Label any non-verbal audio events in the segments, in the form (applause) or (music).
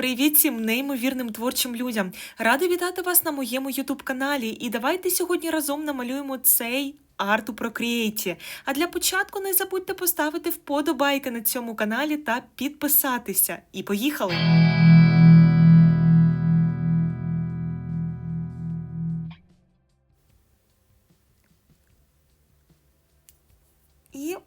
Привіт всім неймовірним творчим людям! Рада вітати вас на моєму ютуб каналі. І давайте сьогодні разом намалюємо цей арт у Procreate. А для початку не забудьте поставити вподобайки на цьому каналі та підписатися. І поїхали!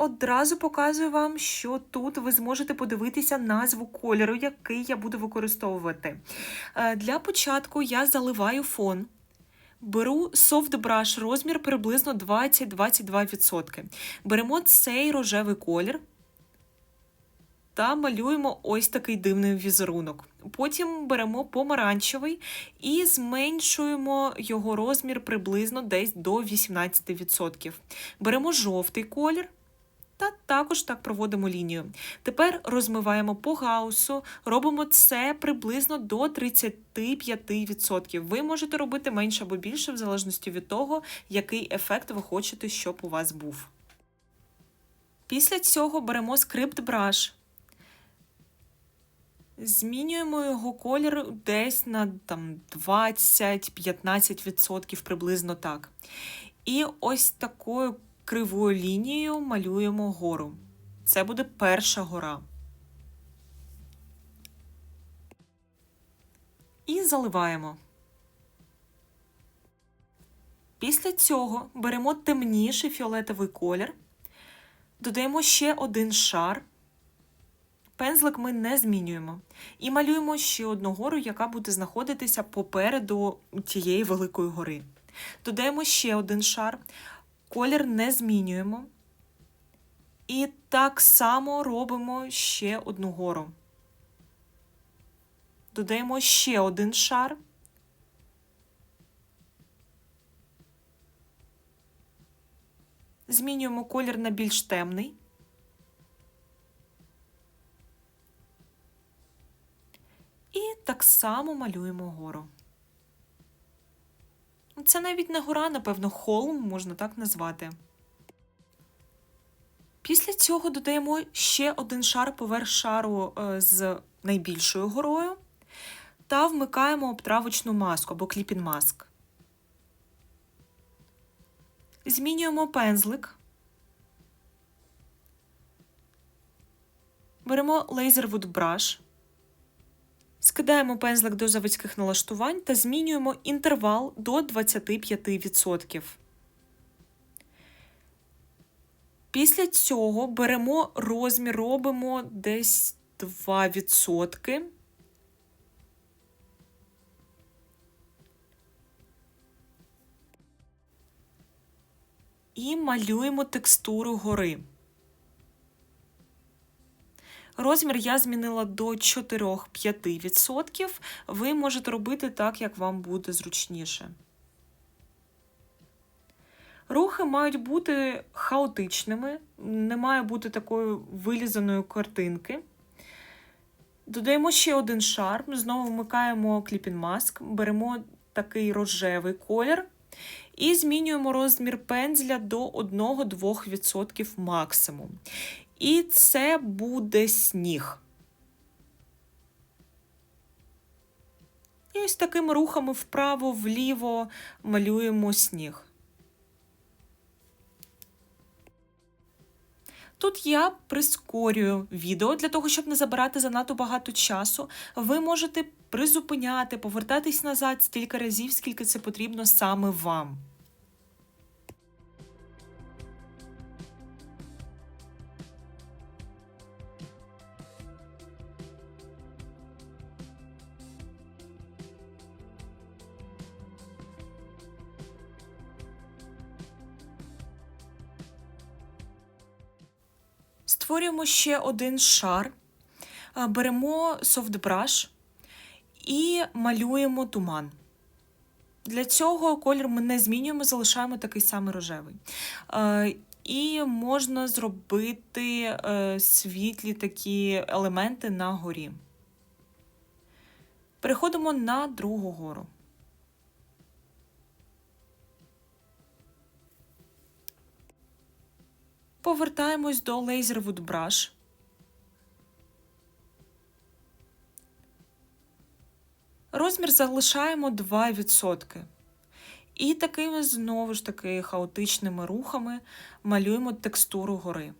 Одразу показую вам, що тут ви зможете подивитися назву кольору, який я буду використовувати. Е, Для початку я заливаю фон. Беру brush, розмір приблизно 20-22%. Беремо цей рожевий колір та малюємо ось такий дивний візерунок. Потім беремо помаранчевий і зменшуємо його розмір приблизно десь до 18%. Беремо жовтий колір. Та також так проводимо лінію. Тепер розмиваємо по гаусу, робимо це приблизно до 35%. Ви можете робити менше або більше, в залежності від того, який ефект ви хочете, щоб у вас був. Після цього беремо скрипт браш. Змінюємо його колір десь на там, 20-15% приблизно так. І ось такою кривою лінією малюємо гору. Це буде перша гора. І заливаємо. Після цього беремо темніший фіолетовий колір, додаємо ще один шар. Пензлик ми не змінюємо. І малюємо ще одну гору, яка буде знаходитися попереду тієї великої гори. Додаємо ще один шар, колір не змінюємо. І так само робимо ще одну гору. Додаємо ще один шар. Змінюємо колір на більш темний. І так само малюємо гору. Це навіть не гора, напевно, холм можна так назвати. Після цього додаємо ще один шар поверх шару е, з найбільшою горою та вмикаємо обтравочну маску або кліпін маск. Змінюємо пензлик. Беремо Laserwood Brush. Скидаємо пензлик до заводських налаштувань та змінюємо інтервал до 25%. Після цього беремо розмір, робимо десь 2%. І малюємо текстуру гори. Розмір я змінила до 4-5%. Ви можете робити так, як вам буде зручніше. Рухи мають бути хаотичними, не має бути такої вилізаної картинки. Додаємо ще один шар, знову вмикаємо кліпін маск, беремо такий рожевий колір і змінюємо розмір пензля до 1-2% максимум. І це буде сніг. І ось такими рухами вправо-вліво малюємо сніг. Тут я прискорюю відео для того, щоб не забирати занадто багато часу. Ви можете призупиняти, повертатись назад стільки разів, скільки це потрібно саме вам. Створюємо ще один шар, беремо софтбраш і малюємо туман. Для цього колір ми не змінюємо, залишаємо такий самий рожевий. І можна зробити е, світлі такі елементи на горі. Переходимо на другу гору. Повертаємось до Laserwood Brush. Розмір залишаємо 2%. І такими знову ж таки хаотичними рухами малюємо текстуру гори.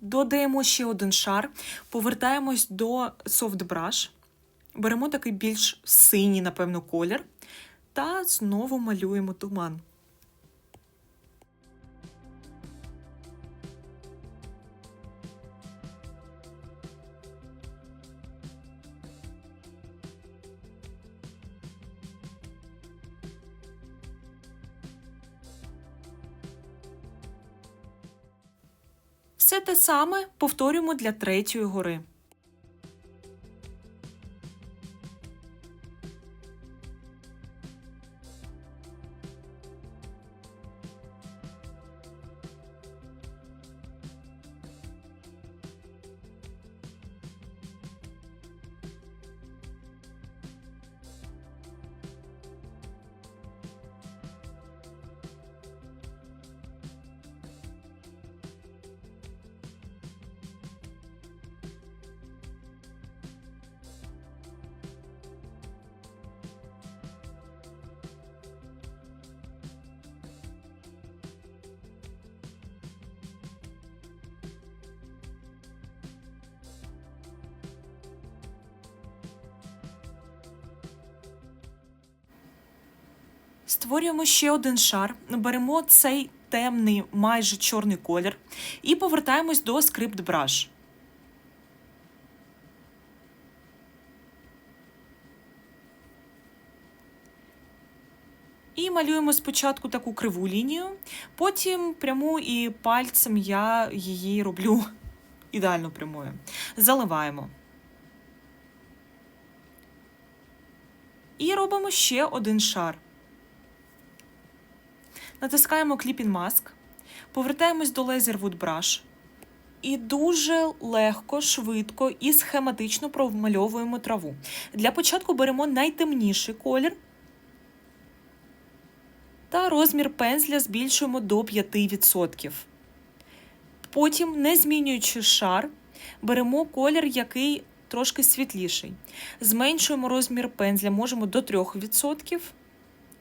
Додаємо ще один шар, повертаємось до Soft Brush, беремо такий більш синій, напевно, колір, та знову малюємо туман. Все те саме повторюємо для третьої гори. Створюємо ще один шар, беремо цей темний, майже чорний колір і повертаємось до Script Brush. І малюємо спочатку таку криву лінію, потім пряму і пальцем я її роблю (laughs) ідеально прямою. Заливаємо. І робимо ще один шар. Натискаємо Clipping Mask, повертаємось до Laser Wood Brush і дуже легко, швидко і схематично промальовуємо траву. Для початку беремо найтемніший колір та розмір пензля збільшуємо до 5%. Потім, не змінюючи шар, беремо колір, який трошки світліший. Зменшуємо розмір пензля, можемо до 3%.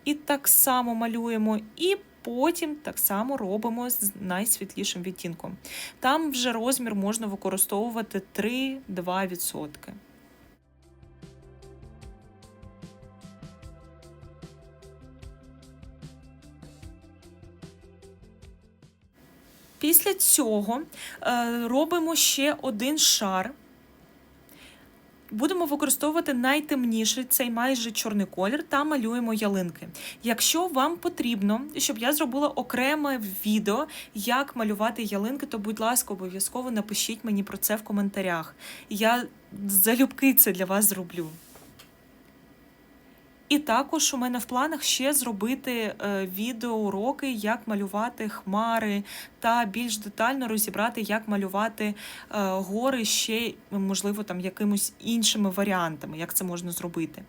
І так само малюємо, і потім так само робимо з найсвітлішим відтінком. Там вже розмір можна використовувати 3-2%. Після цього е, робимо ще один шар. Будемо використовувати найтемніший цей майже чорний колір та малюємо ялинки. Якщо вам потрібно, щоб я зробила окреме відео, як малювати ялинки, то, будь ласка, обов'язково напишіть мені про це в коментарях. Я залюбки це для вас зроблю. І також у мене в планах ще зробити е, відеоуроки, як малювати хмари, та більш детально розібрати, як малювати е, гори ще, можливо, там якимось іншими варіантами, як це можна зробити.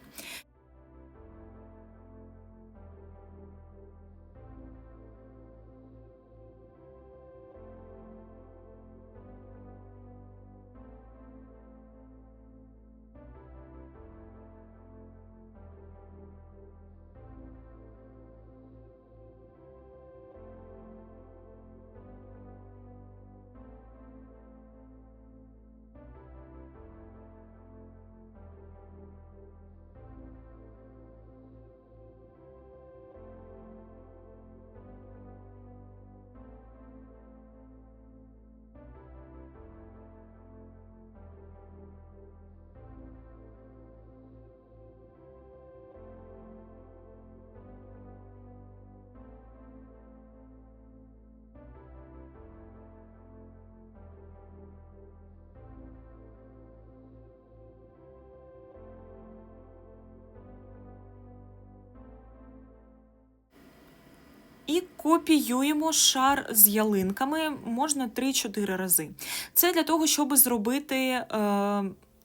І копіюємо шар з ялинками можна 3-4 рази. Це для того, щоб зробити е,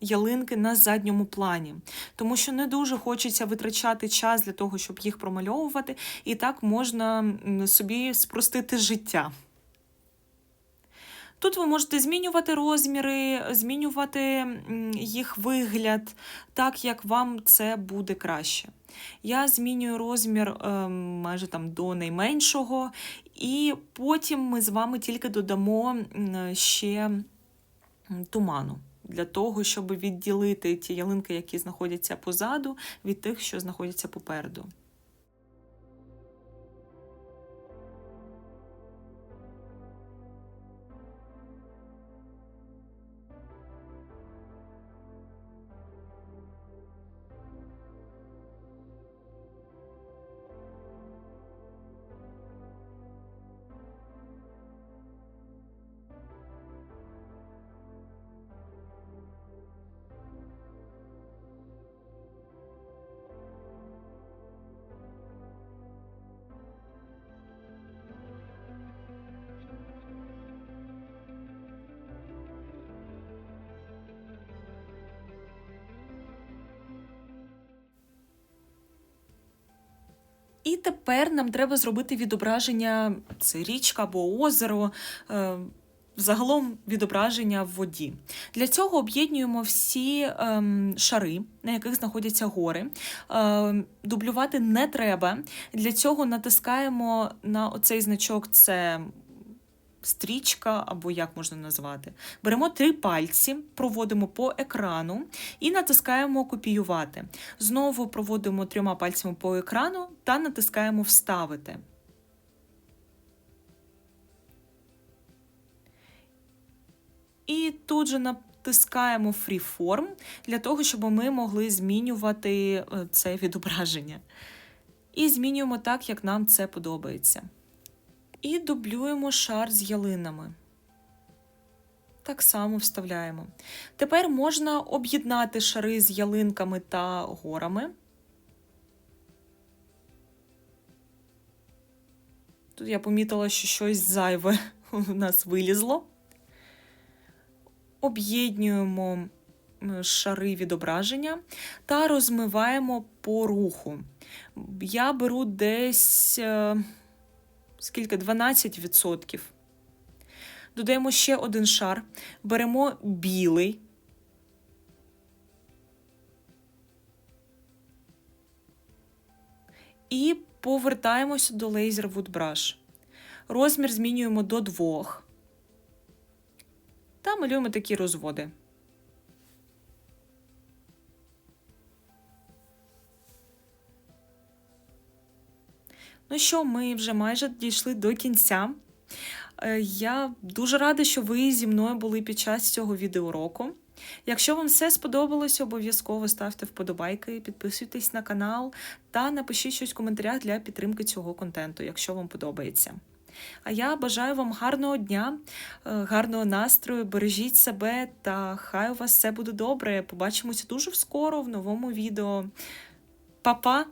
ялинки на задньому плані, тому що не дуже хочеться витрачати час для того, щоб їх промальовувати, і так можна собі спростити життя. Тут ви можете змінювати розміри, змінювати їх вигляд, так як вам це буде краще. Я змінюю розмір ем, майже там до найменшого, і потім ми з вами тільки додамо ще туману. Для того, щоб відділити ті ялинки, які знаходяться позаду, від тих, що знаходяться попереду. І тепер нам треба зробити відображення, це річка або озеро, е, загалом відображення в воді. Для цього об'єднуємо всі ем, шари, на яких знаходяться гори. Ем, дублювати не треба. Для цього натискаємо на оцей значок, це стрічка, або як можна назвати. Беремо три пальці, проводимо по екрану і натискаємо копіювати. Знову проводимо трьома пальцями по екрану та натискаємо Вставити. І тут же натискаємо Freeform для того, щоб ми могли змінювати е, це відображення. І змінюємо так, як нам це подобається. І дублюємо шар з ялинами. Так само вставляємо. Тепер можна об'єднати шари з ялинками та горами. Тут я помітила, що щось зайве (laughs) у нас вилізло. Об'єднуємо шари відображення та розмиваємо по руху. Я беру десь е, скільки 12%. Додаємо ще один шар, беремо білий. І повертаємося до Laser Wood Brush. Розмір змінюємо до двох. Та малюємо такі розводи. Ну що, ми вже майже дійшли до кінця. Е, Я дуже рада, що ви зі мною були під час цього відеоуроку. Якщо вам все сподобалось, обов'язково ставте вподобайки, підписуйтесь на канал та напишіть щось в коментарях для підтримки цього контенту, якщо вам подобається. А я бажаю вам гарного дня, е, гарного настрою, бережіть себе та хай у вас все буде добре. Побачимося дуже скоро в новому відео. Па-па!